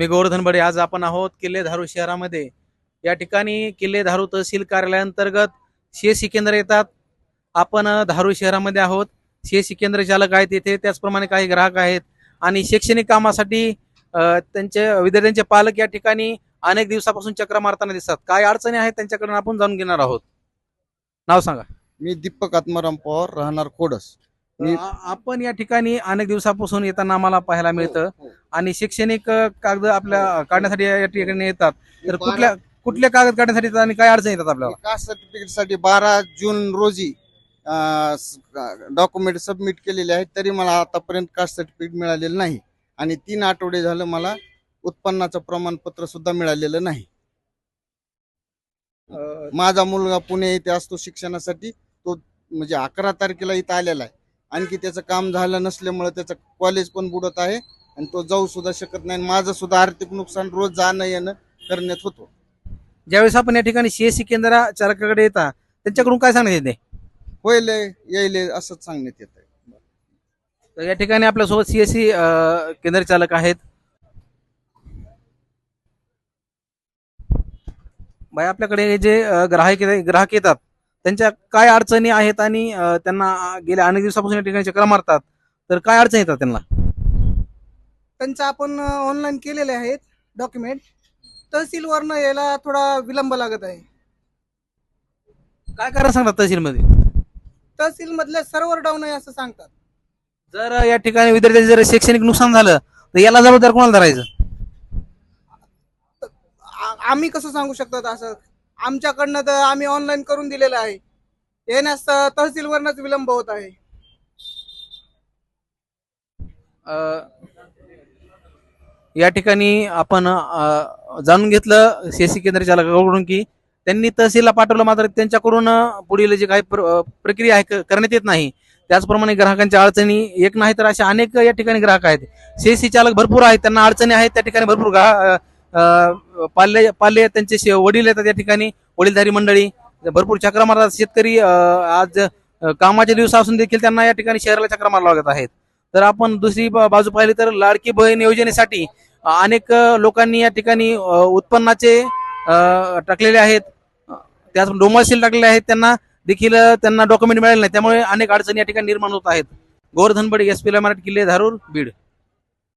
मी गोवर्धन बडे आज आपण आहोत किल्ले धारू शहरामध्ये. या ठिकाणी किल्ले धारू तहसील कार्यालयांतर्गत सीएससी केंद्र येतात. आपण धारू शहरामध्ये आहोत. सीएससी केंद्र चालक आहेत येथे त्याचप्रमाणे काही ग्राहक आहेत. आणि शैक्षणिक कामासाठी त्यांचे विद्यार्थ्यांचे पालक या ठिकाणी अनेक दिवसापासून चक्र मारताना दिसतात. काय अडचणी आहेत त्यांच्याकडून आपण जाणून घेणार आहोत. नाव सांगा. मी दीपक आत्माराम पवार राहणार कोडस मी- आपण या ठिकाणी अनेक दिवसापासून येताना आम्हाला पाहायला मिळतं. आणि शैक्षणिक अ, कागद आपल्या काढण्यासाठी या ठिकाणी येतात. तर कुठल्या कुठल्या कागद काढण्यासाठी येतात आणि काय अडचणी येतात आपल्याला? कास्ट सर्टिफिकेटसाठी बारा जून रोजी डॉक्युमेंट सबमिट केलेले आहेत तरी मला आतापर्यंत कास्ट सर्टिफिकेट मिळालेलं नाही. आणि तीन आठवडे झालं मला उत्पन्नाचं प्रमाणपत्र सुद्धा मिळालेलं नाही. माझा मुलगा पुणे येथे असतो शिक्षणासाठी तो म्हणजे अकरा तारखेला इथं आलेला आहे. आणखी त्याचं काम झालं नसल्यामुळे त्याचं कॉलेज पण बुडत आहे. आणि तो जाऊ सुद्धा शकत नाही माझं सुद्धा आर्थिक नुकसान रोज जाणं येणं करण्यात होतो. ज्यावेळेस आपण या ठिकाणी सीएससी केंद्र चालकाकडे येतात त्यांच्याकडून काय सांगण्यात येते? होईल येईल असंच सांगण्यात येत आहे तर या ठिकाणी आपल्यासोबत सीएससी केंद्र चालक आहेत. बाई आपल्याकडे जे अ, ग्राहक येत- ग्राहक येतात त्यांच्या काय अडचणी आहेत आणि त्यांना गेल्या अनेक दिवसापासून या ठिकाणी चक्र मारतात तर काय अडचणी येतात त्यांना? त्यांचं आपण ऑनलाईन केलेले आहेत डॉक्युमेंट तहसीलवरनं यायला थोडा विलंब लागत आहे. काय कारण सांगतात तहसीलमध्ये? तहसील मधले सर्व्हर डाऊन आहे असं सांगतात. जर या ठिकाणी विद्यार्थ्यांचे जर शैक्षणिक नुकसान झालं तर याला जबाबदार कोणाला धरायचं? आम्ही कसं सांगू शकतो असं? आमच्याकडनं तर आम्ही ऑनलाईन करून दिलेलं आहे. येण्यास तहसीलवरनच विलंब होत आहे. या ठिकाणी आपण जाणून घेतलं सीएससी केंद्र चालकाकडून की त्यांनी तहसीलला पाठवलं मात्र त्यांच्याकडून पुढील जे काही प्र- प्रक्रिया आहे करण्यात येत नाही. त्याचप्रमाणे ग्राहकांच्या अडचणी एक नाही तर अशा अनेक या ठिकाणी ग्राहक आहेत. सीएससी चालक भरपूर आहेत त्यांना अडचणी आहेत त्या ठिकाणी भरपूर ग्राहक पाल्य पाल्य त्यांचे वडील येतात या ठिकाणी वडीलधारी मंडळी. भरपूर चक्र मारतात. शेतकरी आज अ, कामाच्या दिवसापासून देखील त्यांना या ठिकाणी शहराला चक्र मारावं लागत आहेत. तर आपण दुसरी बा- बाजू पाहिली तर लाडकी बहीण योजनेसाठी अनेक लोकांनी या ठिकाणी उत्पन्नाचे टाकलेले आहेत. त्याच डोमाशील टाकलेले आहेत. त्यांना देखील त्यांना डॉक्युमेंट मिळाले नाही. त्यामुळे अनेक अडचणी या ठिकाणी निर्माण होत आहेत. गोवर्धनबड एस पी मराठी किल्ले धारूर बीड.